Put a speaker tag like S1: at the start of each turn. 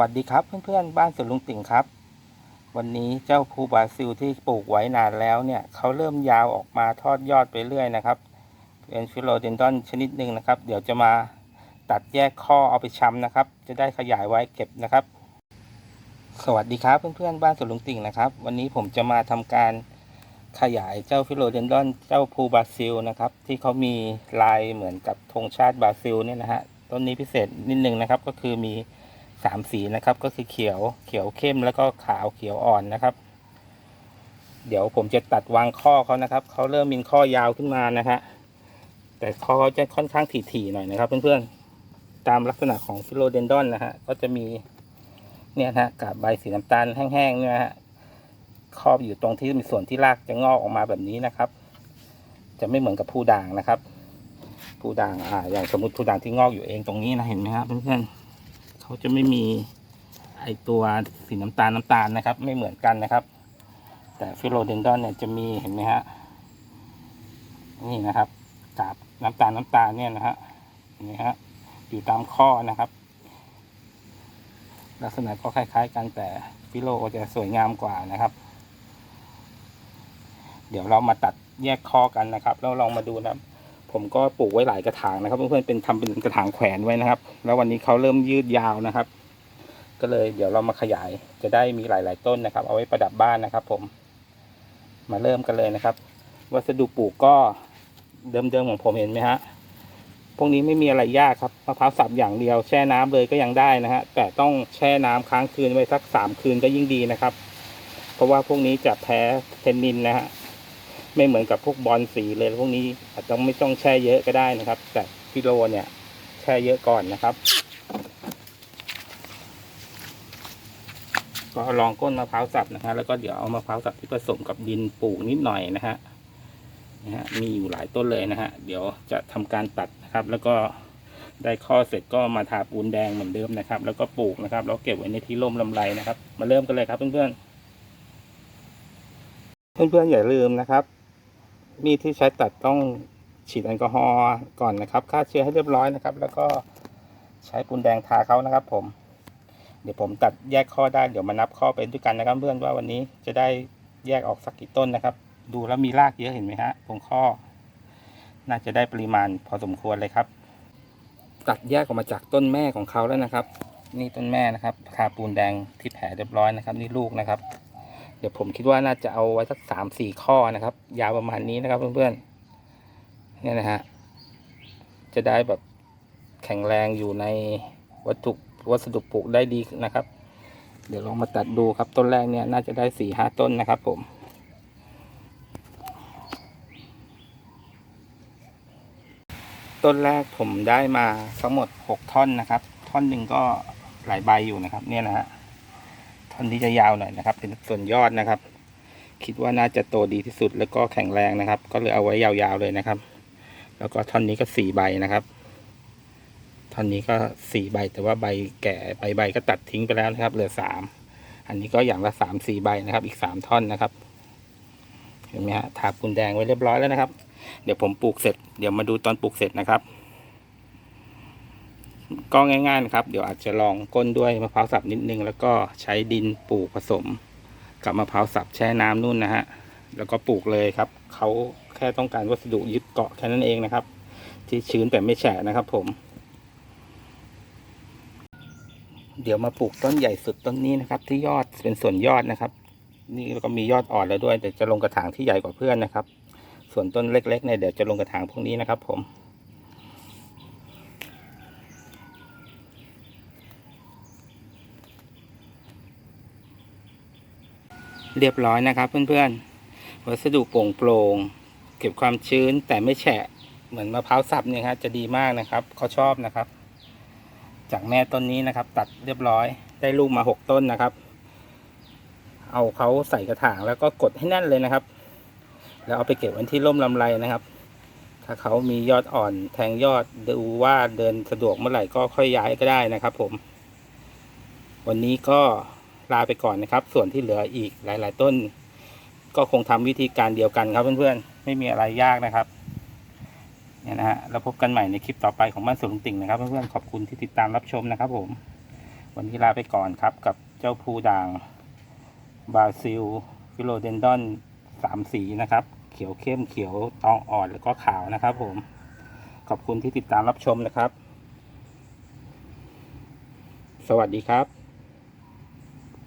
S1: วัสดีครับเพื่อนๆบ้านสวนลุงติ่งครับ วันนี้เจ้าภูบราซิลที่ปลูกไว้นานแล้วเนี่ยเขาเริ่มยาวออกมาทอดยอดไปเรื่อยนะครับเป็นฟิโลเดนดอนชนิดหนึ่งนะครับ เดี๋ยวจะมาตัดแยกข้อเอาไปชำนะครับ จะได้ขยายไว้เก็บนะครับ สวัสดีครับเพื่อนๆบ้านสวนลุงติ่งนะครับ วันนี้ผมจะมาทำการขยายเจ้าฟิโลเดนดอนเจ้าภูบราซิลนะครับ ที่เขามีลายเหมือนกับธงชาติบราซิลเนี่ยนะฮะต้นนี้พิเศษนิดนึงนะครับก็คือมี สามสีนะครับ ก็คือเขียวเขียวเข้มแล้วก็ขาวเขียวอ่อนนะครับ เดี๋ยวผมจะตัดวางข้อเขานะครับเขาเริ่มมีข้อยาวขึ้นมานะฮะแต่ข้อเขาจะค่อนข้างถี่ๆหน่อยนะครับ เพื่อนๆตามลักษณะของฟิโลเดนดอนนะฮะก็จะมีเนี่ยนะกาบใบสีน้ำตาลแห้งๆเนี่ยฮะครอบอยู่ตรงที่มีส่วนที่รากจะงอกออกมาแบบนี้นะครับ จะไม่เหมือนกับผู้ด่างนะครับ ผู้ด่างอ่าอย่างสมมติผู้ด่างที่งอกอยู่เองตรงนี้นะเห็นไหมครับเพื่อนๆ เขาจะไม่มีไอตัวสีน้ำตาลน้ำตาลนะครับ ไม่เหมือนกันนะครับ แต่ฟิโลเดนดอนเนี่ยจะมีเห็นไหมฮะนี่นะครับกาบน้ำตาลน้ำตาลเนี่ยนะฮะนไหมฮะอยู่ตามข้อนะครับ ลักษณะก็คล้าย ๆ กันแต่ฟิโลจะสวยงามกว่านะครับ เดี๋ยวเรามาตัดแยกข้อกันนะครับ แล้วลองมาดูนะครับ ผมก็ปลูกไว้หลายกระถางนะครับ เพื่อนๆเป็นทำเป็นกระถางแขวนไว้นะครับ แล้ววันนี้เขาเริ่มยืดยาวนะครับ ก็เลยเดี๋ยวเรามาขยายจะได้มีหลาย ๆ ต้นนะครับ เอาไว้ประดับบ้านนะครับ ผม มาเริ่มกันเลยนะครับ วัสดุปลูกก็เดิมๆของผมเห็นไหมฮะพวกนี้ไม่มีอะไรยากครับมะพร้าวสับอย่างเดียวแช่น้ำเลยก็ยังได้นะฮะแต่ต้องแช่น้ำค้างคืนไว้สักสามคืนก็ยิ่งดีนะครับ เพราะว่าพวกนี้จะแพ้เทนนินนะฮะ ไม่เหมือนกับพวกบอลสีเลยพวกนี้อาจจะไม่ต้องแช่เยอะก็ได้นะครับ แต่พิโลเนี่ยแช่เยอะก่อนนะครับ ก็ลองก้นมะพร้าวสับนะฮะแล้วก็เดี๋ยวเอามะพร้าวสับที่ผสมกับดินปลูกนิดหน่อยนะฮะนะฮะมีอยู่หลายต้นเลยนะฮะเดี๋ยวจะทำการตัดนะครับ แล้วก็ได้ข้อเสร็จก็มาทาปูนแดงเหมือนเดิมนะครับ แล้วก็ปลูกนะครับแล้วเก็บไว้ในที่ร่มลำไรนะครับ มาเริ่มกันเลยครับเพื่อนๆเพื่อนๆอย่าลืมนะครับ มีดที่ใช้ตัดต้องฉีดแอลกอฮอล์ก่อนนะครับฆ่าเชื้อให้เรียบร้อยนะครับ แล้วก็ใช้ปูนแดงทาเขานะครับ ผม เดี๋ยวผมตัดแยกข้อได้เดี๋ยวมานับข้อเป็นด้วยกันนะครับ เพื่อนว่าวันนี้จะได้แยกออกสักกี่ต้นนะครับ ดูแล้วมีรากเยอะเห็นไหมฮะตรงข้อ น่าจะได้ปริมาณพอสมควรเลยครับ ตัดแยกออกมาจากต้นแม่ของเขาแล้วนะครับ นี่ต้นแม่นะครับทาปูนแดงที่แผลเรียบร้อยนะครับ นี่ลูกนะครับ เดี๋ยวผมคิดว่าน่าจะเอาไว้สักสามสี่ข้อนะครับ ยาวประมาณนี้นะครับเพื่อนๆเนี่ยนะฮะจะได้แบบแข็งแรงอยู่ในวัตถุวัสดุปลูกได้ดีนะครับ เดี๋ยวลองมาตัดดูครับต้นแรกเนี่ยน่าจะได้สี่ห้าต้นนะครับผมต้นแรกผมได้มาทั้งหมดหกท่อนนะครับ ท่อนหนึ่งก็หลายใบอยู่นะครับ เนี่ยนะฮะ ท่อนที่จะยาวหน่อยนะครับ เป็นส่วนยอดนะครับ คิดว่าน่าจะโตดีที่สุดแล้วก็แข็งแรงนะครับ ก็เลยเอาไว้ยาวๆเลยนะครับ แล้วก็ท่อนนี้ก็สี่ใบนะครับท่อนนี้ก็สี่ใบแต่ว่าใบแก่ใบใบก็ตัดทิ้งไปแล้วนะครับ เหลือสามอันนี้ก็อย่างละสามสี่ใบนะครับ อีกสามท่อนนะครับ เห็นไหมฮะทาปูนแดงไว้เรียบร้อยแล้วนะครับ เดี๋ยวผมปลูกเสร็จ เดี๋ยวมาดูตอนปลูกเสร็จนะครับ ก็ง่ายๆนะครับ เดี๋ยวอาจจะลองก้นด้วยมะพร้าวสับนิดนึง แล้วก็ใช้ดินปลูกผสม กับมะพร้าวสับแช่น้ำนู่นนะฮะแล้วก็ปลูกเลยครับเขาแค่ต้องการวัสดุยึดเกาะแค่นั้นเองนะครับ ที่ชื้นแต่ไม่แฉะนะครับ ผม เดี๋ยวมาปลูกต้นใหญ่สุดต้นนี้นะครับ ที่ยอดเป็นส่วนยอดนะครับ นี่แล้วก็มียอดอ่อนแล้วด้วยแต่จะลงกระถางที่ใหญ่กว่าเพื่อนนะครับ ส่วนต้นเล็กๆเนี่ยเดี๋ยวจะลงกระถางพวกนี้นะครับ ผม เรียบร้อยนะครับเพื่อนๆ วัสดุโปร่งโปร่งเก็บความชื้นแต่ไม่แฉะเหมือนมะพร้าวสับเนี่ยครับจะดีมากนะครับเขาชอบนะครับ จากแม่ต้นนี้นะครับ ตัดเรียบร้อยได้ลูกมาหกต้นนะครับ เอาเขาใส่กระถางแล้วก็กดให้แน่นเลยนะครับ แล้วเอาไปเก็บไว้ที่ร่มลำไรนะครับ ถ้าเขามียอดอ่อนแทงยอดดูว่าเดินสะดวกเมื่อไหร่ก็ค่อยย้ายก็ได้นะครับ ผม วันนี้ก็ ลาไปก่อนนะครับ ส่วนที่เหลืออีกหลาย ๆ ต้น ก็คงทำวิธีการเดียวกันครับเพื่อนๆ ไม่มีอะไรยากนะครับเนี่ยนะฮะเราพบกันใหม่ในคลิปต่อไปของบ้านสวนลุงติ่งนะครับ เพื่อนๆ ขอบคุณที่ติดตามรับชมนะครับ ผม วันนี้ลาไปก่อนครับกับเจ้าภูด่างบาซิล ฟิโลเดนดอนสามสีนะครับ เขียวเข้มเขียวตองอ่อนแล้วก็ขาวนะครับผม ขอบคุณที่ติดตามรับชมนะครับ สวัสดีครับ